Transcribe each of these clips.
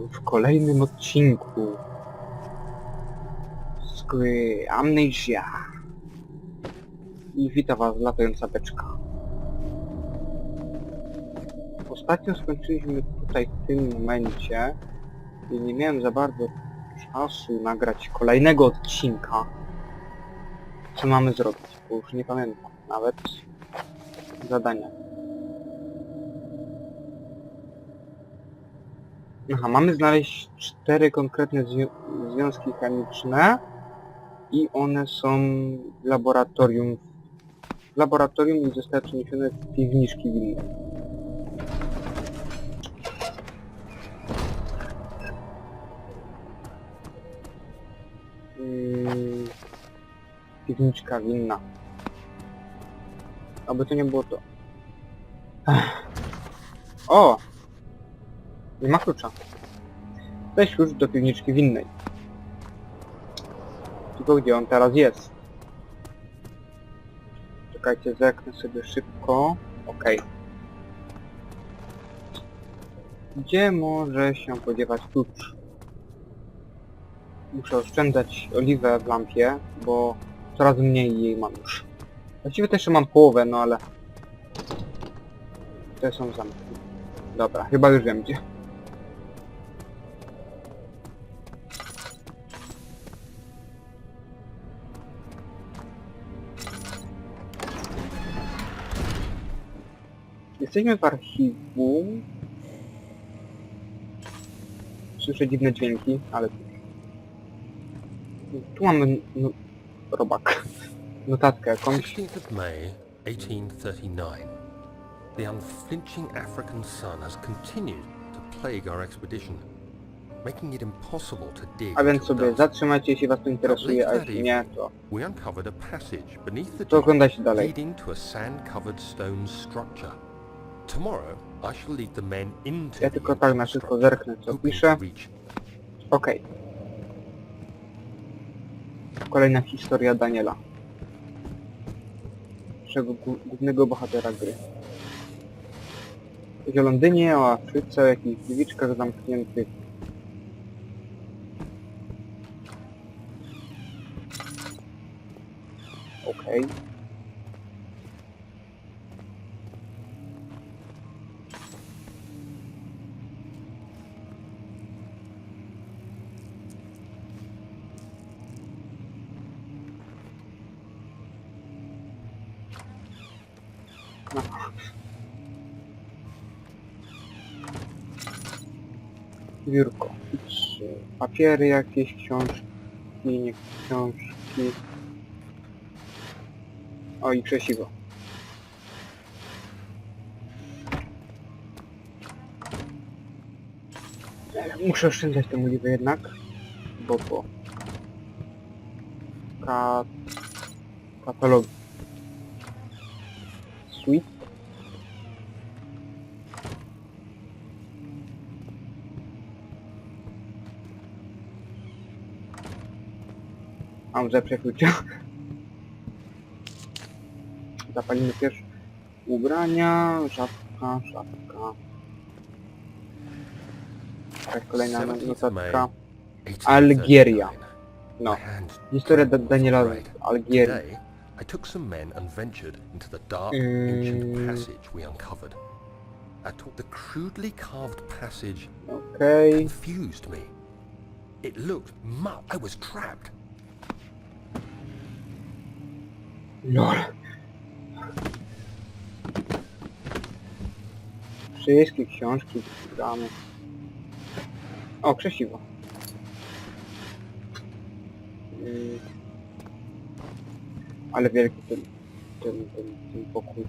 Witam w kolejnym odcinku z gry Amnesia. I witam was latająca beczka. Ostatnio skończyliśmy tutaj w tym momencie i nie miałem za bardzo czasu nagrać kolejnego odcinka. Co mamy zrobić? Bo już nie pamiętam nawet zadania. Aha, mamy znaleźć cztery konkretne zwią związki chemiczne i one są w laboratorium w laboratorium i zostały przeniesione w piwniczki winne. Yy, piwniczka winna. Aby to nie było to. O! Nie ma klucza. Weź klucz do piwniczki winnej. Tylko gdzie on teraz jest? Czekajcie, zerknę sobie szybko. Okej. Gdzie może się podziewać klucz? Muszę oszczędzać oliwę w lampie, bo coraz mniej jej mam już. Właściwie też mam połowę, no ale... Te są zamki. Dobra, chyba już wiem gdzie. Jesteśmy w archiwum. Słyszę dziwne dźwięki, ale... Tu mamy... No, robak. Notatkę jakąś. 16th of May, 1839. The unflinching African sun has continued to plague our expedition, making it impossible to dig A więc sobie zatrzymajcie, jeśli was to interesuje, a jeśli nie, to, We uncovered a passage beneath the to dock oglądajcie dalej. Tomorrow, I shall lead the men into Ja tylko tak na szybko zerknę, co pisze. Okej. Kolejna historia Daniela. Naszego gó- głównego bohatera gry. Coś o Londynie, o Afryce, o jakichś dziewiczkach zamkniętych. Okej. No. Biurko. Papiery jakieś, książki, nie książki. O i krzesiwo. Muszę oszczędzać tę oliwę jednak, bo po ka... katalog sweet Mam łzę przeczucia. Zapalimy pierwszy. Ubrania, żabka, żabka. Jakaś kolejna 17th notatka. Algieria. 1839. No. Historia Da- Daniela z Algierii. I took some men and ventured into the dark, Mm. ancient passage we uncovered. I took the crudely carved passage Okej. confused me. It looked mu- I was trapped. Lol. Wszystkie książki gramy. O, krzesiwo. Yy. Ale wielki ten, ten, ten, ten pokój.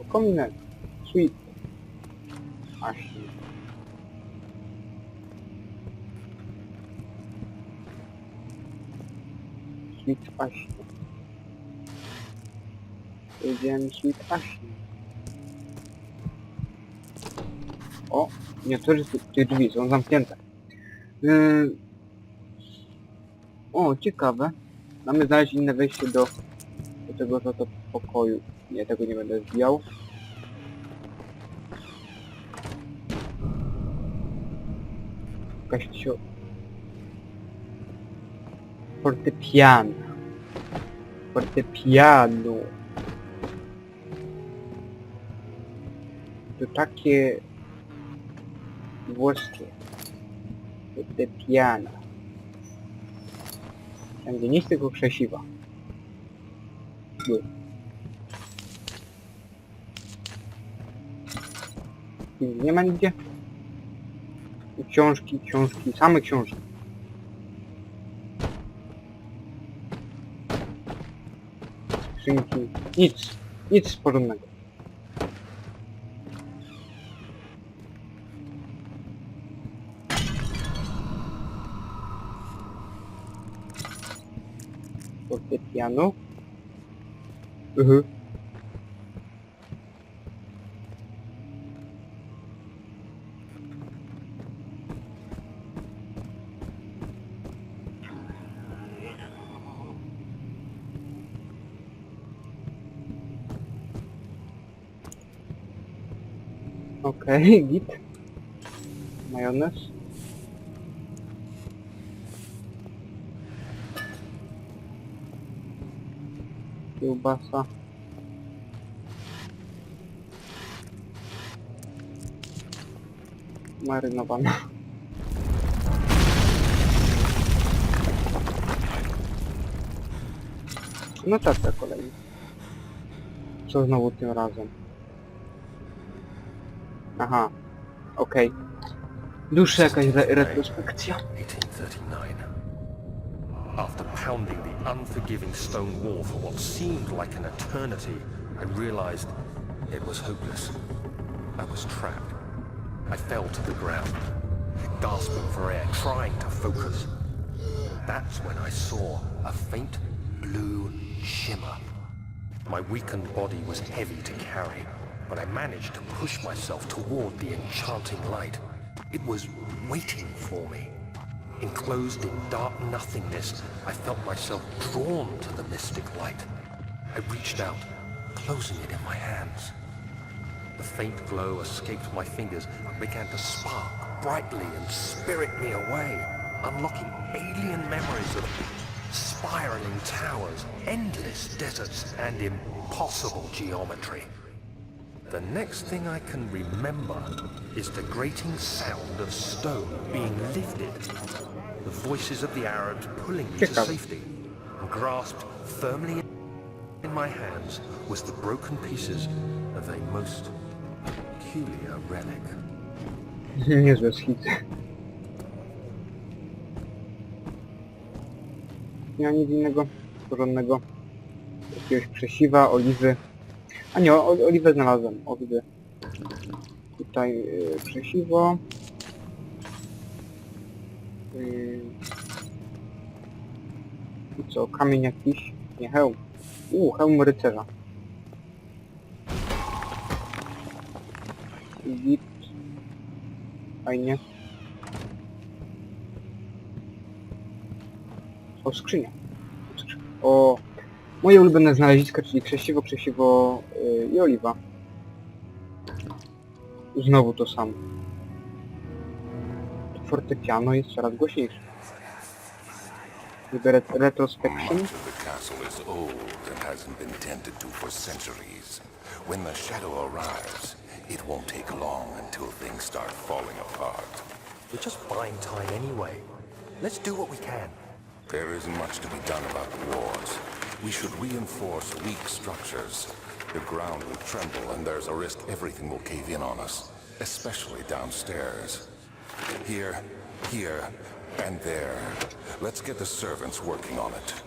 O, kominek. Sweet. Właśnie. Sweet Aśnie. Powiedziałem Sweet Aśnie. O, nie, to jest te drzwi, są zamknięte. Yy... O, ciekawe. Mamy znaleźć inne wejście do, do tego to, to pokoju. Nie, tego nie będę zbijał. Jakaś cio... Fortepiano. Fortepiano. To takie... Włoskie. Fortepiano. Tam gdzie nic tylko krzesiwa. Nie ma nigdzie? Książki, książki, same książki. Skrzynki, nic, nic porządnego. Fortepiano. Mhm. Okej, git. Majonez. Kiełbasa. Marynowana. No tak, tak kolej. Co znowu tym razem? Aha, okej. Dłuższa jakaś re retrospekcja. 1839. After pounding the unforgiving stone wall for what seemed like an eternity, I realized it was hopeless. I was trapped. I fell to the ground, gasping for air, trying to focus. That's when I saw a faint blue shimmer. My weakened body was heavy to carry, but I managed to push myself toward the enchanting light. It was waiting for me. Enclosed in dark nothingness, I felt myself drawn to the mystic light. I reached out, closing it in my hands. The faint glow escaped my fingers and began to spark brightly and spirit me away, unlocking alien memories of spiraling towers, endless deserts, and impossible geometry. The next thing I can remember is the grating sound of stone being lifted, voices of the Arabs pulling me to safety, and grasped firmly in my hands was the broken pieces of a most peculiar relic. Niezłe schity. Nie ma nic innego porządnego. Jakiegoś krzesiwa, oliwy. A nie, o, oliwę znalazłem. Oliwy. Tutaj yy, krzesiwo. Yy. Co, kamień jakiś? Nie, hełm. U, hełm rycerza. Git. Fajnie. O, skrzynia. O, moje ulubione znaleziska, czyli krzesiwo, krzesiwo yy, i oliwa. Znowu to samo. Fortepiano jest coraz głośniejsze. Niby retrospection. The castle is old and hasn't been tended to for centuries. When the shadow arrives, it won't take long until things start falling apart. We're just buying time anyway. Let's do what we can. There isn't much to be done about the walls. We should reinforce weak structures. The ground will tremble and there's a risk everything will cave in on us, especially downstairs. Here, here, and there. Let's get the servants working on it.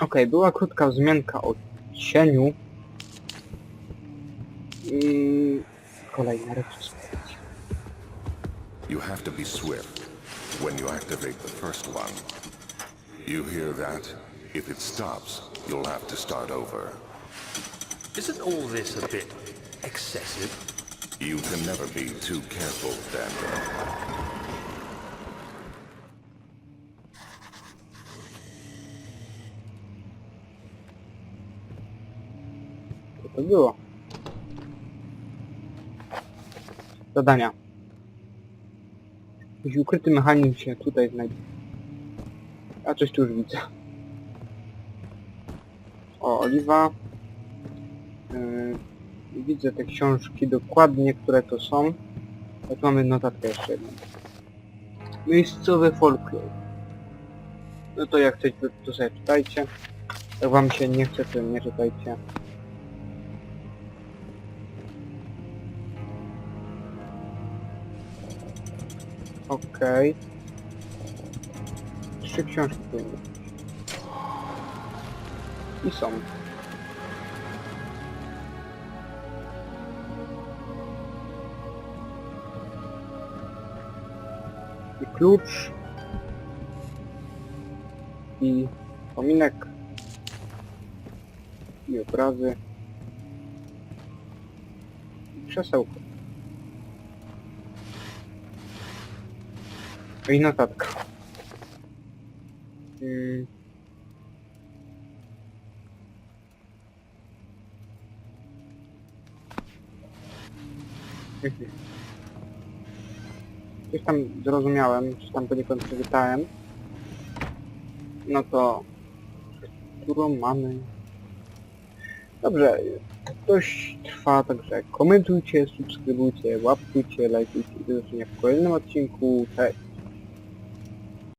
Okej, była krótka wzmianka o cieniu. I kolejna retrospekcja. You have to be swift when you activate the first one. You hear that? If it stops, you'll have to start over. Isn't all this a bit excessive? You can never be too careful, Daniel. Co to było? Zadania. Jakiś ukryty mechanizm się tutaj znajduje. A coś tu już widzę. O, oliwa. Yy, widzę te książki dokładnie, które to są. Tu mamy notatkę jeszcze jedną. Miejscowy folklor. No to jak chcecie, to, sobie czytajcie. Jak wam się nie chce, to nie czytajcie. Okej. Trzy książki. I są. Klucz. I kominek. I obrazy. I krzesełko. I notatka. Mm. Coś tam zrozumiałem, coś tam poniekąd przeczytałem. No to... Którą mamy? Dobrze, dość trwa, także komentujcie, subskrybujcie, łapkujcie, lajkujcie. Do zobaczenia w kolejnym odcinku. Cześć!